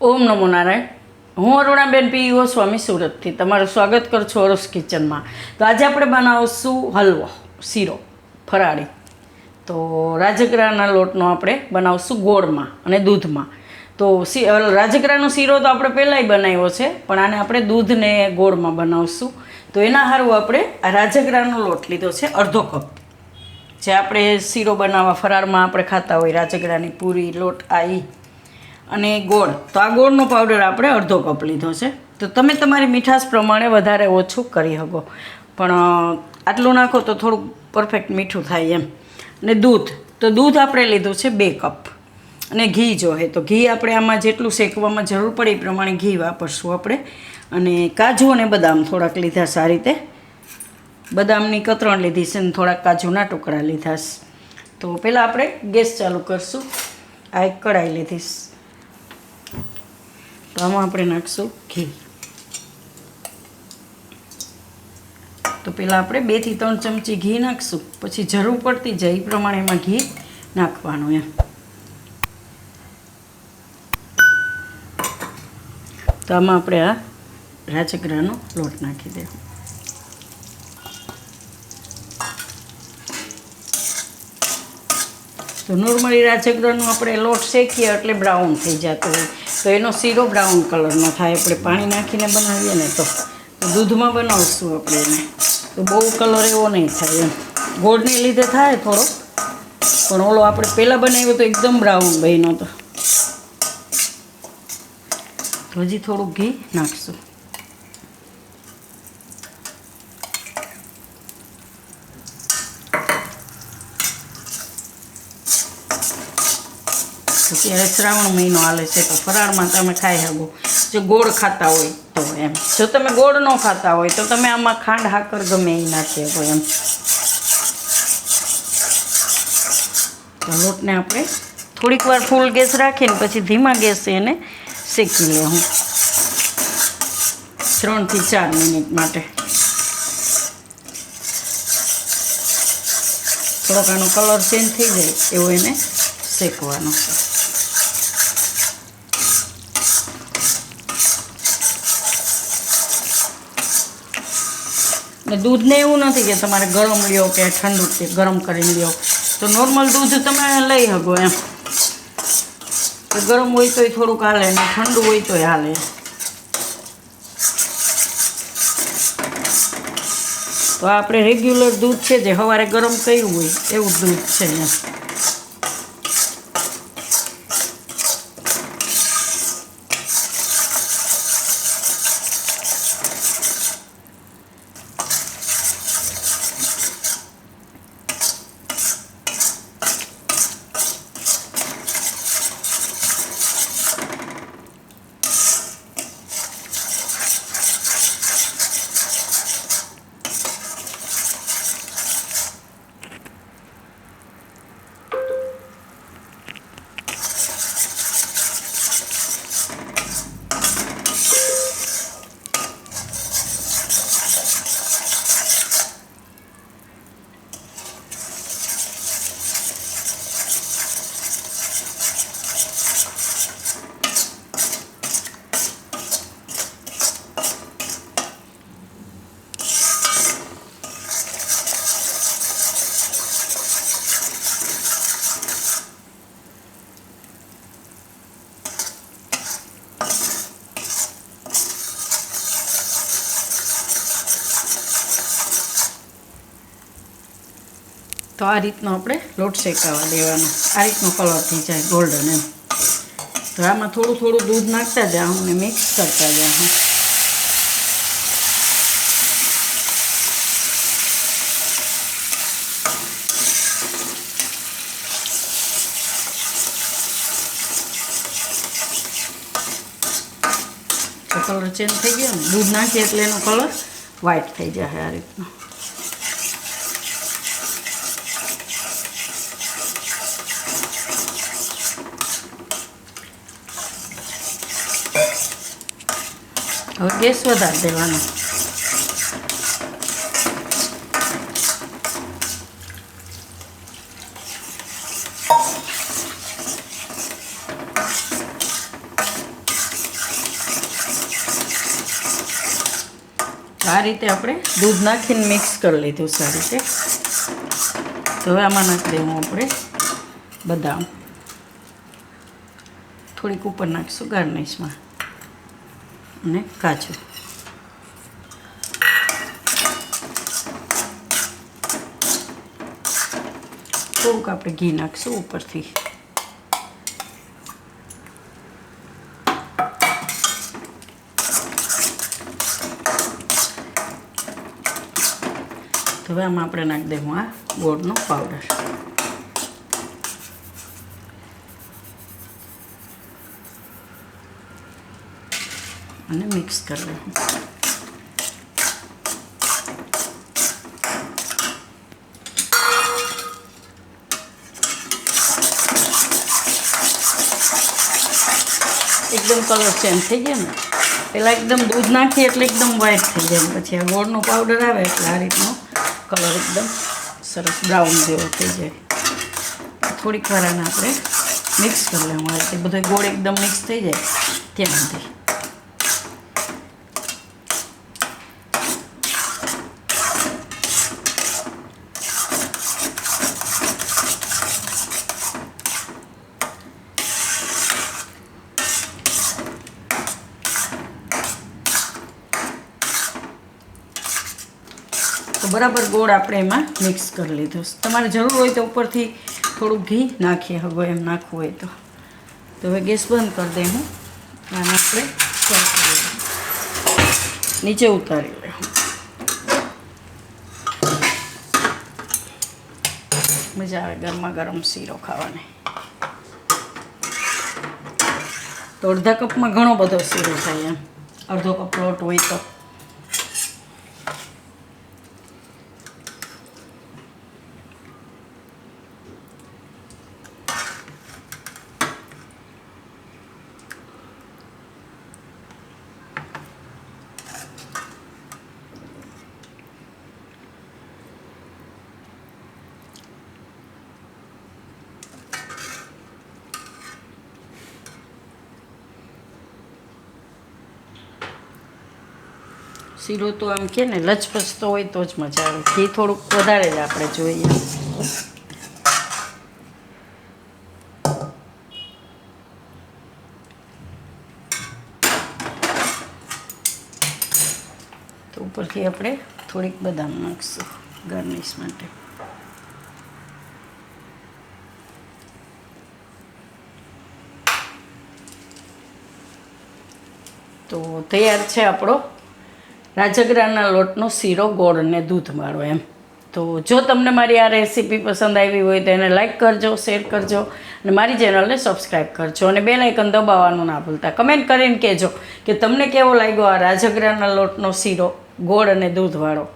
ઓમ નમો નારાયણ. હું અરુણાબેન પી. સ્વામી સુરતથી તમારું સ્વાગત કરું છું અરુસ કિચનમાં. તો આજે આપણે બનાવશું હલવો, શીરો, ફરાળી. તો રાજગરાના લોટનો આપણે બનાવશું ગોળમાં અને દૂધમાં. તો રાજગરાનો શીરો તો આપણે પહેલાંય બનાવ્યો છે, પણ આને આપણે દૂધને ગોળમાં બનાવશું. તો એના સારું આપણે આ રાજગરાનો લોટ લીધો છે અડધો કપ. જે આપણે શીરો બનાવવા ફરાળમાં આપણે ખાતા હોય, રાજગરાની પૂરી, લોટ, આ અને ગોળ. તો આ ગોળનો પાવડર આપણે અડધો કપ લીધો છે. તો તમે તમારી મીઠાશ પ્રમાણે વધારે ઓછું કરી શકો. પણ આટલું નાખો તો થોડુંક પરફેક્ટ મીઠું થાય એમ. અને દૂધ. તો દૂધ આપણે લીધું છે બે કપ અને ઘી જોઈએ તો ઘી આપણે આમાં જેટલું શેકવામાં જરૂર પડે એ પ્રમાણે ઘી વાપરશું આપણે. અને કાજુ અને બદામ થોડાક લીધા સારી રીતે. બદામની કતરણ લીધી છે અને થોડાક કાજુના ટુકડા લીધા છે. તો પહેલાં આપણે ગેસ ચાલુ કરશું. આ એક કઢાઈ લીધીશ તો આમાં આપણે નાખશું ઘી. તો પહેલાં આપણે બેથી ત્રણ ચમચી ઘી નાખશું. પછી જરૂર પડતી જાય એ પ્રમાણે એમાં ઘી નાખવાનું એમ. તો આમાં આપણે આ રાજગરાનો લોટ નાખી દેવું. તો નોર્મલી રાજગરાનો આપણે લોટ શેકીએ એટલે બ્રાઉન થઈ જતો હોય. તો એનો શીરો બ્રાઉન કલરનો થાય. આપણે પાણી નાખીને બનાવીએ ને તો દૂધમાં બનાવશું આપણે એને. તો બહુ કલર એવો નહીં થાય એમ. ગોળને લીધે થાય થોડો. પણ ઓલો આપણે પહેલાં બનાવ્યો તો એકદમ બ્રાઉન બન્યો તો. હજી થોડુંક ઘી નાખશું. અત્યારે શ્રાવણ મહિનો હાલે છે તો ફરાળમાં તમે ખાઈ શકો. જો ગોળ ખાતા હોય તો એમ. જો તમે ગોળ ન ખાતા હોય તો તમે આમાં ખાંડ હાકર ગમે એ નાખી શકો એમ. લોટને આપણે થોડીક વાર ફૂલ ગેસ રાખીને પછી ધીમા ગેસે એને શેકી લેવું ત્રણથી ચાર મિનિટ માટે. થોડોક આનો કલર ચેન્જ થઈ જાય એવો એને શેકવાનો છે. ને દૂધને એવું નથી કે તમારે ગરમ લ્યો કે ઠંડુ કે ગરમ કરીને લ્યો. તો નોર્મલ દૂધ તમે લઈ શકો એમ. ગરમ હોય તોય થોડુંક હાલે ને ઠંડુ હોય તોય હાલે. તો આપણે રેગ્યુલર દૂધ છે જે સવારે ગરમ કર્યું હોય, એવું દૂધ છે એમ. તો આ રીતનો આપણે લોટ શેકાવા દેવાનો. આ રીતનો કલર થઈ જાય ગોલ્ડન એમ. તો આમાં થોડું થોડું દૂધ નાખતા જાઉં અને મિક્સ કરતા જાઉં કલર ચેન્જ થઈ ગયો ને? દૂધ નાખીએ એટલે એનો કલર વ્હાઈટ થઈ જાય આ રીતનો. હવે ગેસ વધારી દેવાનો. આ રીતે આપણે દૂધ નાખીને મિક્સ કરી લીધું સારી રીતે. તો હવે આમાં નાખી દેવું આપણે બદામ. થોડીક ઉપર નાખીશું ગાર્નિશમાં. અને કાજુ. થોડુંક આપણે ઘી નાખીશું ઉપરથી. હવે આમાં આપણે નાખી દઈશું આ ગોળનો પાવડર અને મિક્સ કરી લઈશું એકદમ કલર ચેન્જ થઈ જાય ને? પહેલાં એકદમ દૂધ નાખીએ એટલે એકદમ વ્હાઈટ થઈ જાય. પછી આ ગોળનો પાવડર આવે એટલે આ રીતનો કલર એકદમ સરસ બ્રાઉન જેવો થઈ જાય. થોડીક વાર આને આપણે મિક્સ કરી લેવું આ રીતે બધો ગોળ એકદમ મિક્સ થઈ જાય. ત્યાં સુધી. બરાબર ગોળ આપણે એમાં મિક્સ કરી લીધો. તમારે જરૂર હોય તો ઉપરથી થોડુંક ઘી નાખીએ, હવે એમ નાખવું હોય તો. તો હવે ગેસ બંધ કરી દે હું. આને આપણે. નીચે ઉતારી લે મજા આવે ગરમા ગરમ શીરો ખાવાની. તો અડધા કપમાં ઘણો બધો શીરો થાય એમ. અડધો કપ લોટ હોય તો. શીરો તો આમ કે ને લચપચતો હોય તો જ મજા આવે. ઘી થોડુંક વધારે જ આપણે જોઈએ. તો ઉપરથી આપણે થોડીક બદામ નાખીશું ગાર્નિશ માટે. તો તૈયાર છે આપણો રાજગરાના લોટનો શીરો ગોળ અને દૂધવાળો એમ. તો જો તમને મારી આ રેસીપી પસંદ આવી હોય તો એને લાઇક કરજો, શેર કરજો અને મારી ચેનલને સબસ્ક્રાઈબ કરજો અને બે લાઇકન દબાવવાનું ના ભૂલતા. કમેન્ટ કરીને કહેજો કે તમને કેવો લાગ્યો આ રાજગરાના લોટનો શીરો ગોળ અને દૂધવાળો